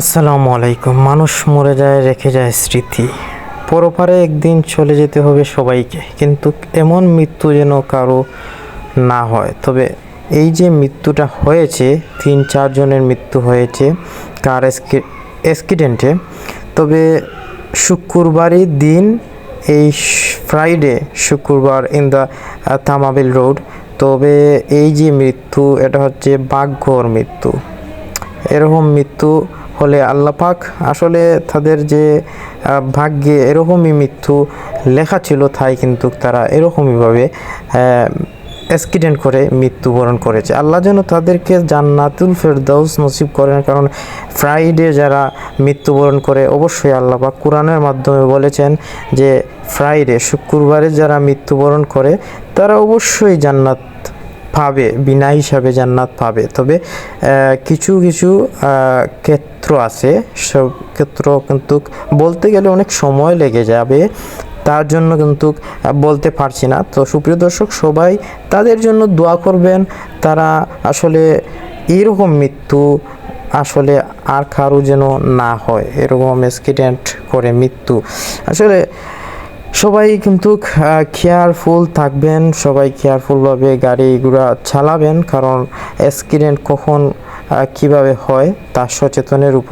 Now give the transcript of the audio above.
আসসালামু আলাইকুম। মানুষ মরে যায়, রেখে যায় স্মৃতি। পরপারে একদিন চলে যেতে হবে সবাইকে। কিন্তু এমন মৃত্যু যেন কারও না হয়। তবে এই যে মৃত্যুটা হয়েছে, তিন চারজনের মৃত্যু হয়েছে, কার অ্যাক্সিডেন্টে তবে শুক্রবারই দিন, এই ফ্রাইডে শুক্রবার ইন দ্য তামাবিল রোড তবে এই যে মৃত্যু, এটা হচ্ছে বাঘ্যর মৃত্যু। এরকম মৃত্যু হলে আল্লাপাক আসলে তাদের যে ভাগ্যে এরকমই মৃত্যু লেখা ছিল তাই কিন্তু তারা এরকমইভাবে অ্যাক্সিডেন্ট করে মৃত্যুবরণ করেছে। আল্লাহ যেন তাদেরকে জান্নাতুল ফেরদাউস নসিব করেন কারণ ফ্রাইডে যারা মৃত্যুবরণ করে অবশ্যই আল্লাপাক কোরআনের মাধ্যমে বলেছেন যে ফ্রাইডে শুক্রবারে যারা মৃত্যুবরণ করে তারা অবশ্যই জান্নাত পাবে বিনা হিসাবে জান্নাত পাবে। তবে কিছু কিছু আহ, ক্ষেত্র আছে, সব ক্ষেত্র কিন্তু বলতে গেলে অনেক সময় লেগে যাবে। তার জন্য কিন্তু বলতে পারছি না। তো সুপ্রিয় দর্শক, সবাই তাদের জন্য দোয়া করবেন। তারা আসলে এরকম মৃত্যু আসলে আর কারও যেন না হয়। এরকম অ্যাক্সিডেন্ট করে মৃত্যু। আসলে সবাই কিন্তু কেয়ারফুল থাকবেন। সবাই কেয়ারফুলভাবে গাড়ি ঘোড়া চালাবেন। কারণ অ্যাক্সিডেন্ট কখন কীভাবে হয় তার সচেতনের উপর